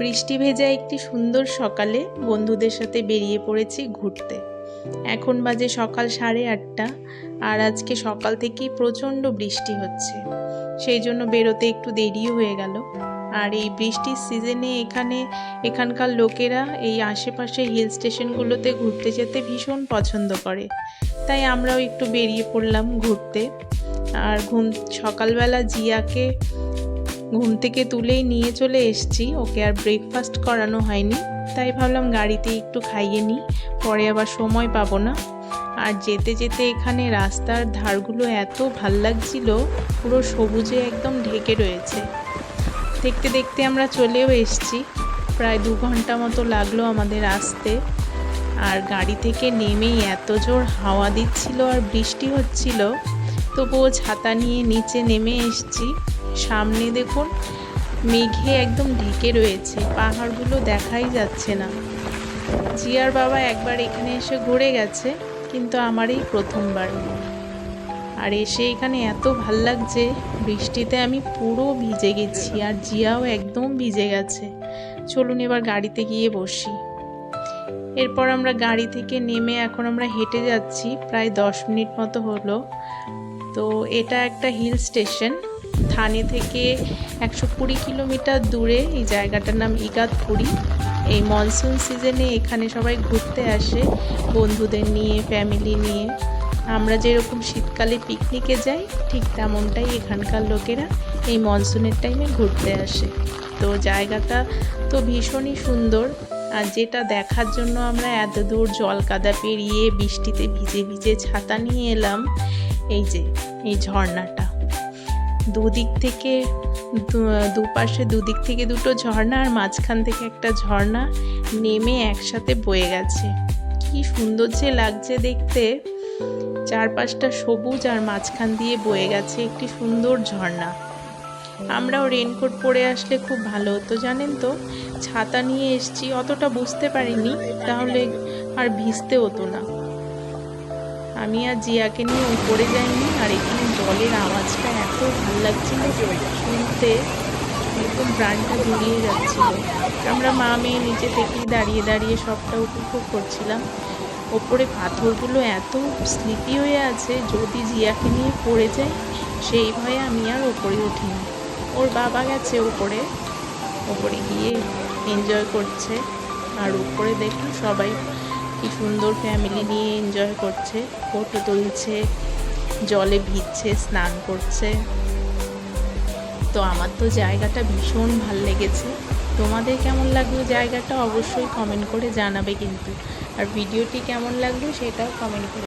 বৃষ্টি ভেজা একটি সুন্দর সকালে বন্ধুদের সাথে বেরিয়ে পড়েছি ঘুরতে। এখন বাজে সকাল সাড়ে আটটা আর আজকে সকাল থেকেই প্রচণ্ড বৃষ্টি হচ্ছে। সেই জন্য বেরোতে একটু দেরিও হয়ে গেল। আর এই বৃষ্টির সিজনে এখানে এখানকার লোকেরা এই আশেপাশে হিল স্টেশনগুলোতে ঘুরতে যেতে ভীষণ পছন্দ করে। তাই আমরাও একটু বেরিয়ে পড়লাম ঘুরতে। আর ঘুম সকালবেলা জিয়াকে ঘুম থেকে তুলেই নিয়ে চলে এসেছি। ওকে আর ব্রেকফাস্ট করানো হয়নি, তাই ভাবলাম গাড়িতে একটু খাইয়ে নিই, পরে আবার সময় পাবো না। আর যেতে যেতে এখানে রাস্তার ধারগুলো এত ভালো লাগছিল, পুরো সবুজে একদম ঢেকে রয়েছে। দেখতে দেখতে আমরা চলেও এসেছি। প্রায় দু ঘণ্টা মতো লাগল আমাদের আসতে। আর গাড়ি থেকে নেমেই এত জোর হাওয়া দিচ্ছিল আর বৃষ্টি হচ্ছিল, তবুও ছাতা নিয়ে নিচে নেমে এসেছি। সামনে দেখুন, মেঘে একদম ঢেকে রয়েছে, পাহাড়গুলো দেখাই যাচ্ছে না। জিয়ার বাবা একবার এখানে এসে ঘুরে গেছে, কিন্তু আমার এই প্রথমবার। আর এসে এখানে এত ভালো লাগছে, বৃষ্টিতে আমি পুরো ভিজে গেছি, আর জিয়াও একদম ভিজে গেছে। চলুন এবার গাড়িতে গিয়ে বসি। এরপর আমরা গাড়ি থেকে নেমে এখন আমরা হেঁটে যাচ্ছি, প্রায় দশ মিনিট মতো হলো। তো এটা একটা হিল স্টেশন থানে থেকে একশো কুড়ি কিলোমিটার দূরে এই জায়গাটার নাম ইগাতপুরি এই মনসুন সিজনে এখানে সবাই ঘুরতে আসে বন্ধুদের নিয়ে ফ্যামিলি নিয়ে। আমরা যেরকম শীতকালে পিকনিকে যাই, ঠিক তেমনটাই এখানকার লোকেরা এই মনসুনের টাইমে ঘুরতে আসে। তো জায়গাটা তো ভীষণই সুন্দর। আর যেটা দেখার জন্য আমরা এত দূর জল কাদা পেরিয়ে বৃষ্টিতে ভিজে ভিজে ছাতা নিয়ে এলাম, এই যে, এই ঝর্ণাটা। দুদিক থেকে দুপাশে দুদিক থেকে দুটো ঝর্ণা আর মাঝখান থেকে একটা ঝর্ণা নেমে একসাথে বয়ে গেছে। কি সুন্দর যে লাগছে দেখতে। চারপাশটা সবুজ আর মাঝখান দিয়ে বয়ে গেছে একটি সুন্দর ঝর্ণা। আমরাও রেনকোট পরে আসলে খুব ভালো হতো, জানেন তো? ছাতা নিয়ে এসছি, অতটা বুঝতে পারিনি, তাহলে আর ভিজতে হতো না। আমি আর জিয়াকে নিয়ে উপরে যাইনি, আর এখানে জলের আওয়াজটা এত ভালো লাগছিল শুনতে। একদম প্রাণটা জুড়িয়ে যাচ্ছিল। আমরা মা মেয়ে নিচে থেকেই দাঁড়িয়ে দাঁড়িয়ে সবটা উপভোগ করছিলাম। ওপরে পাথরগুলো এত স্লিপি হয়ে আছে, যদি জিয়াকে নিয়ে পড়ে যায় সেই ভয়ে আমি আর ওপরে উঠিনি। ওর বাবা গেছে ওপরে। ওপরে গিয়ে এনজয় করছে। আর উপরে দেখুন সবাই কি সুন্দর ফ্যামিলি নিয়ে এনজয় করছে ফটো তুলছে, জলে ভিজছে, স্নান করছে। তো আমার তো জায়গাটা ভীষণ ভালো লেগেছে। তোমাদের কেমন লাগল জায়গাটা অবশ্যই কমেন্ট করে জানাবে কিন্তু। আর ভিডিওটি কেমন লাগল সেটাও কমেন্ট করে